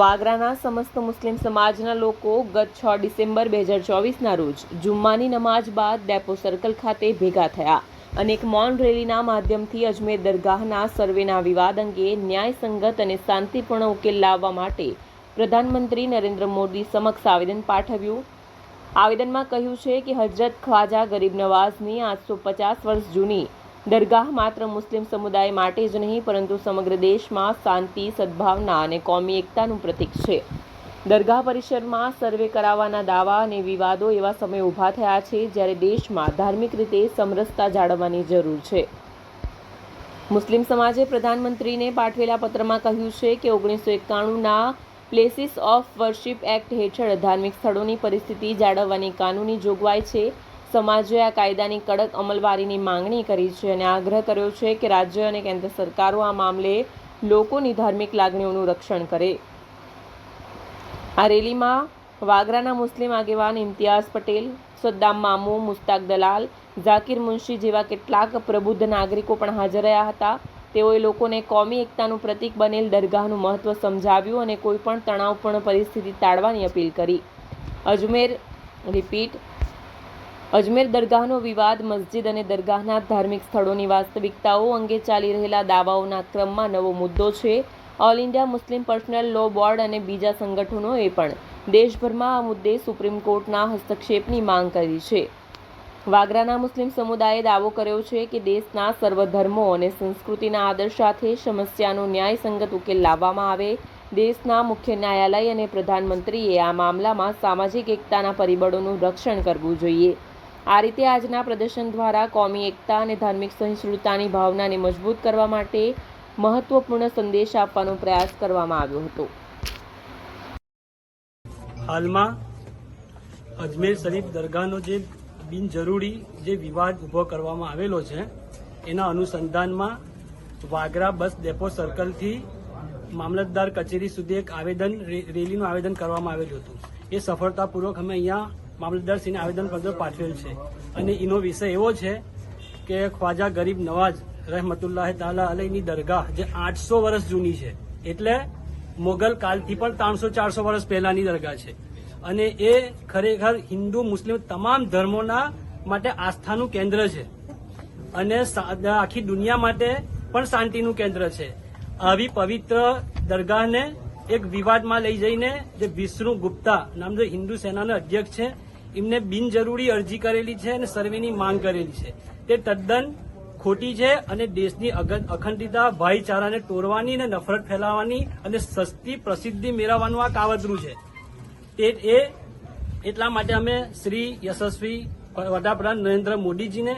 વાગરાના સમસ્ત મુસ્લિમ સમાજના લોકો ગત છ ડિસેમ્બર બે હજાર ચોવીસના રોજ જુમ્માની નમાઝ બાદ ડેપો સર્કલ ખાતે ભેગા થયા. અને એક મૌન રેલીના માધ્યમથી અજમેર દરગાહના સર્વેના વિવાદ અંગે ન્યાયસંગત અને શાંતિપૂર્ણ ઉકેલ લાવવા માટે પ્રધાનમંત્રી નરેન્દ્ર મોદી સમક્ષ આવેદન પાઠવ્યું. આવેદનમાં કહ્યું છે કે હજરત ખ્વાજા ગરીબ નવાઝની આઠસો પચાસ વર્ષ જૂની દરગાહ માત્ર મુસ્લિમ સમુદાય માટે જ નહીં, પરંતુ સમગ્ર દેશમાં શાંતિ, સદભાવના અને કોમી એકતાનું પ્રતીક છે. દરગાહ પરિસરમાં સર્વે કરાવવાના દાવા અને વિવાદો એવા સમયે ઊભા થયા છે, જ્યારે દેશમાં ધાર્મિક રીતે સમરસતા જાળવવાની જરૂર છે. મુસ્લિમ સમાજે પ્રધાનમંત્રીને પાઠવેલા પત્રમાં કહ્યું છે કે ઓગણીસો એકાણુંના પ્લેસીસ ઓફ વર્શિપ એક્ટ હેઠળ ધાર્મિક સ્થળોની પરિસ્થિતિ જાળવવાની કાનૂની જોગવાઈ છે. સમાજે આ કાયદાની કડક અમલવારીની માંગણી કરી છે અને આગ્રહ કર્યો છે કે રાજ્ય અને કેન્દ્ર સરકારો આ મામલે લોકોની ધાર્મિક લાગણીઓનું રક્ષણ કરે. આ રેલીમાં વાગરાના મુસ્લિમ આગેવાન ઇમ્તિયાઝ પટેલ, સદ્દામ મામુ, મુસ્તાક દલાલ, ઝાકિર મુનશી જેવા કેટલાક પ્રબુદ્ધ નાગરિકો પણ હાજર રહ્યા હતા. તેઓએ લોકોને કોમી એકતાનું પ્રતીક બનેલ દરગાહનું મહત્વ સમજાવ્યું અને કોઈપણ તણાવપૂર્ણ પરિસ્થિતિ ટાળવાની અપીલ કરી. અજમેર રિપીટ અજમેર દરગાહનો વિવાદ, મસ્જિદ અને દરગાહના ધાર્મિક સ્થળોની વાસ્તવિકતાઓ અંગે ચાલી રહેલા દાવાઓના ક્રમમાં નવો મુદ્દો છે. All India Muslim personal law board અને બીજા સંગઠનોએ પણ દેશભરમાં આ મુદ્દે સુપ્રીમ કોર્ટના હસ્તક્ષેપની માંગ કરી છે. વાગરાના મુસ્લિમ સમુદાયે દાવો કર્યો છે કે દેશના સર્વધર્મો અને સંસ્કૃતિના આદર સાથે સમસ્યાનો ન્યાયસંગત ઉકેલ લાવવામાં આવે. દેશના મુખ્ય ન્યાયાલય અને પ્રધાનમંત્રીએ આ મામલામાં સામાજિક એકતાના પરિબળોનું રક્ષણ કરવું જોઈએ. આ રીતે આજના પ્રદર્શન દ્વારા કોમી એકતા અને ધાર્મિક સહિષ્ણુતાની ભાવનાને મજબૂત કરવા માટે મહત્વપૂર્ણ સંદેશ આપવાનો પ્રયાસ કરવામાં આવ્યો હતો. હાલમાં અજમેર શરીફ દરગાહનો જે બિનજરૂરી જે વિવાદ ઊભો કરવામાં આવેલો છે, એના અનુસંધાનમાં વાગરા બસ ડેપો સર્કલથી મામલતદાર કચેરી સુધી એક આવેદન રેલીનું આવેદન કરવામાં આવેલું હતું. એ સફળતાપૂર્વક અમે અહીંયા મામલતદારશ્રીને આવેદનપત્ર પાઠવેલ છે. અને એનો વિષય એવો છે કે ખ્વાજા ગરીબ નવાજ રહેમતુલ્લાહ તાલા અલયની દરગાહ જે આઠસો વર્ષ જૂની છે. એટલે મોગલ કાલથી પણ ત્રણસો ચારસો વર્ષ પહેલાની દરગાહ છે. અને એ ખરેખર હિન્દુ મુસ્લિમ તમામ ધર્મોના માટે આસ્થાનું કેન્દ્ર છે. અને આખી દુનિયા માટે પણ શાંતિનું કેન્દ્ર છે. આવી પવિત્ર દરગાહને એક વિવાદમાં લઈ જઈને જે વિષ્ણુ ગુપ્તા નામ જે હિન્દુ સેનાના અધ્યક્ષ છે એમને બિનજરૂરી અરજી કરેલી છે અને સર્વેની માંગ કરેલી છે. તે તદ્દન ખોટી છે અને દેશની અખંડિતતા, ભાઈચારાને તોડવાની અને નફરત ફેલાવવાની અને સસ્તી પ્રસિદ્ધિ મેળવવાનું આ કાવતરું છે. તે એ, એટલા માટે અમે શ્રી યશસ્વી વડાપ્રધાન નરેન્દ્ર મોદીજીને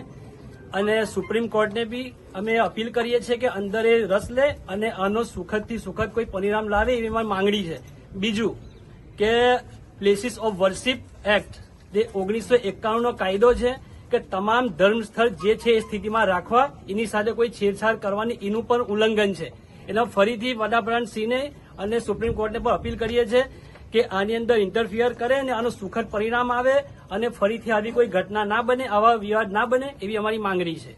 અને સુપ્રીમ કોર્ટને બી અમે અપીલ કરીએ છીએ કે અંદર એ રસ લે અને આનો સુખદથી સુખદ કોઈ પરિણામ લાવે એવી મારી માંગણી છે. બીજું કે પ્લેસીસ ઓફ વર્શિપ એક્ટ જે ઓગણીસો એકાણુંનો કાયદો છે કે તમામ ધર્મ સ્થળ જે છે એ સ્થિતિમાં રાખવા, એની સાથે કોઈ છેડછાડ કરવાની એનું પણ ઉલ્લંઘન છે. એટલે ફરીથી વડાપ્રધાન સિંહને અને સુપ્રીમ કોર્ટને પણ અપીલ કરીએ છીએ કે આની અંદર ઇન્ટરફિયર કરે અને આનું સુખદ પરિણામ આવે અને ફરીથી આવી કોઈ ઘટના ના બને, આવા વિવાદ ના બને એવી અમારી માંગણી છે.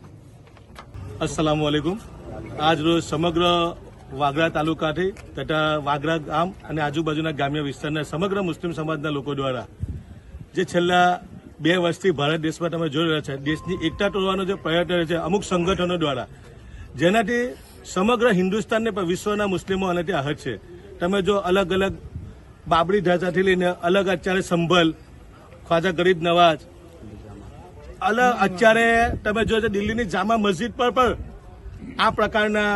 અસલામ વાલેકુમ આજ રોજ સમગ્ર વાગરા તાલુકાથી તથા વાગરા ગામ અને આજુબાજુના ગ્રામ્ય વિસ્તારના સમગ્ર મુસ્લિમ સમાજના લોકો દ્વારા જે છેલ્લા બે વર્ષથી ભારત દેશમાં તમે જોઈ રહ્યા છે, દેશની એકતા તોડવાનો જે પ્રયત્ન છે અમુક સંગઠનો દ્વારા. જેનાથી સમગ્ર હિન્દુસ્તાનને પણ વિશ્વના મુસ્લિમો આનાથી આહત છે. તમે જો અલગ અલગ બાબરી ઢાંચાથી લઈને અલગ અત્યારે સંભલ, ખ્વાજા ગરીબ નવાજ, અલગ અત્યારે તમે જો દિલ્હીની જામા મસ્જિદ પર પણ આ પ્રકારના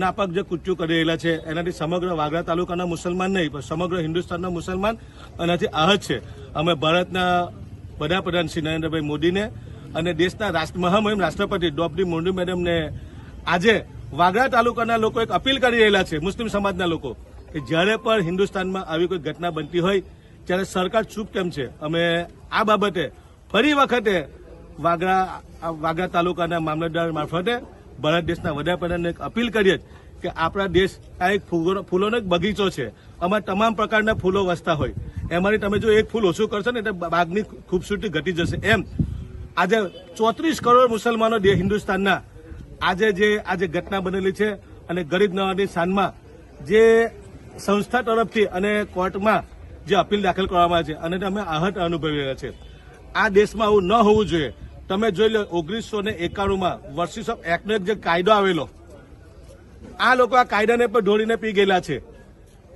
નાપાક જે કૃત્યો કરી રહેલા છે, એનાથી સમગ્ર વાગરા તાલુકાના મુસલમાન નહીં, પણ સમગ્ર હિન્દુસ્તાનના મુસલમાન એનાથી આહત છે. અમે ભારતના વડાપ્રધાન શ્રી નરેન્દ્રભાઈ મોદીને અને દેશના રાષ્ટ્ર, મહામહિમ રાષ્ટ્રપતિ દ્રૌપદી મુર્મુ મેડમને આજે વાગડા તાલુકાના લોકો એક અપીલ કરી રહેલા છે, મુસ્લિમ સમાજના લોકો, કે જ્યારે પણ હિન્દુસ્તાનમાં આવી કોઈ ઘટના બનતી હોય, ત્યારે સરકાર ચૂપ કેમ છે? અમે આ બાબતે ફરી વખતે વાગડા વાગડા તાલુકાના મામલતદાર મારફતે ભારત દેશના વડાપ્રધાનને એક અપીલ કરીએ કે આપણા દેશ આ એક ફૂલો- ફૂલોનો એક બગીચો છે. આમાં તમામ પ્રકારના ફૂલો વસતા હોય. એમાંથી તમે જો એક ફૂલ ઓછું કરશો ને એટલે બાગની ખૂબસૂરતી ઘટી જશે. એમ. આજે ચોત્રીસ કરોડ મુસલમાનો હિન્દુસ્તાનના આજે જે આજે ઘટના બનેલી છે અને ગરીબ નવાની શાનમાં જે સંસ્થા તરફથી અને કોર્ટમાં જે અપીલ દાખલ કરવામાં છે અને અમે આહત અનુભવી રહ્યા છે આ દેશમાં આવું ન હોવું જોઈએ. તમે જોઈ લો, ઓગણીસો ને એકાણુંમાં વર્સિસ ઓફ એક્ટનો એક જે કાયદો આવેલો આ લોકો આ કાયદાને પણ ઢોળીને પી ગયેલા છે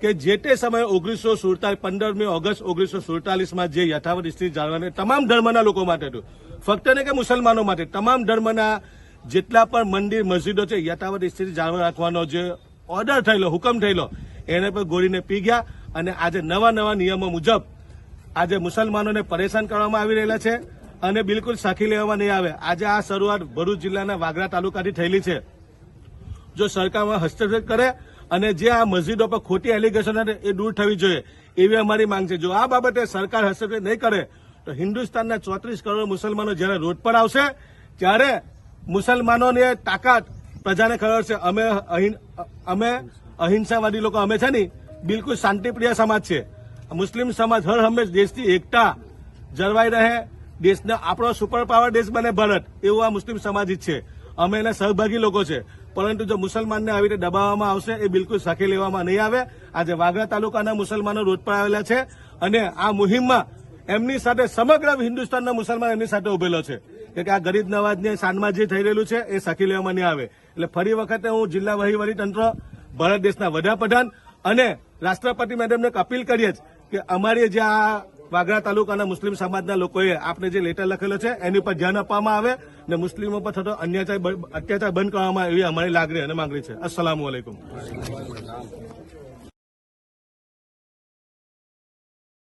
કે જે તે સમયે ઓગણીસો સુડતાલીસ પંદરમી ઓગસ્ટ ઓગણીસો સુડતાલીસમાં જે યથાવત સ્થિતિ જાળવવાની તમામ ધર્મના લોકો માટે હતું. ફક્ત ને કે મુસલમાનો માટે. તમામ ધર્મના જેટલા પણ મંદિર, મસ્જિદો છે, યથાવત સ્થિતિ જાળવી રાખવાનો જે ઓર્ડર થયેલો, હુકમ થયેલો, એને પણ ગોળીને પી ગયા અને આજે નવા નવા નિયમો મુજબ આજે મુસલમાનોને પરેશાન કરવામાં આવી રહેલા છે અને બિલકુલ સાખી લેવામાં નહીં આવે. આજે આ શરૂઆત ભરૂચ જિલ્લાના વાગરા તાલુકાથી થયેલી છે. જો સરકારમાં હસ્તક્ષેપ કરે અને જે આ મસ્જિદો પર ખોટી એલિગેશન એ દૂર થવી જોઈએ, એવી અમારી માંગ છે. જો આ બાબતે સરકાર હસ્તક્ષેપ નહીં કરે, તો હિન્દુસ્તાનના ચોત્રીસ કરોડ મુસલમાનો જ્યારે રોડ પર આવશે, ત્યારે મુસલમાનોની તાકાત પ્રજાને ખબર છે. અમે અમે અહિંસાવાદી લોકો, અમે છે ને, બિલકુલ શાંતિપ્રિય સમાજ છે. મુસ્લિમ સમાજ હર હંમેશ દેશની એકતા જળવાઈ રહે, દેશને આપણો સુપર પાવર દેશ બને ભારત, એવું આ મુસ્લિમ સમાજ ઈચ્છે અમે એના સહભાગી લોકો છે. પરંતુ જો મુસલમાનને આવી રીતે દબાવવામાં આવશે, એ બિલકુલ સાખી લેવામાં નહીં આવે. આજે વાગરા તાલુકાના મુસલમાનો રોડ પર આવેલા છે અને આ મુહિમમાં એમની સાથે સમગ્ર હિન્દુસ્તાનના મુસલમાન એમની સાથે ઉભેલો છે. કે આ ગરીબ નવાજને સાંજમાં જે થઈ રહેલું છે, એ સાખી લેવામાં નહીં આવે. એટલે ફરી વખતે હું જિલ્લા વહીવટી તંત્ર, ભારત દેશના વડાપ્રધાન અને રાષ્ટ્રપતિ મેડમને અપીલ કરીએ જ કે અમારી જે આ વાગરા તાલુકાના મુસ્લિમ સમાજના લોકોએ આપને જે લેટર લખેલો છે, એની પર ધ્યાન આપવામાં આવે અને મુસ્લિમો પર થતો અન્યાચાર અત્યાચાર બંધ કરવામાં આવે એવી અમારી લાગણી અને માંગણી છે. અસલામ વાલેકુમ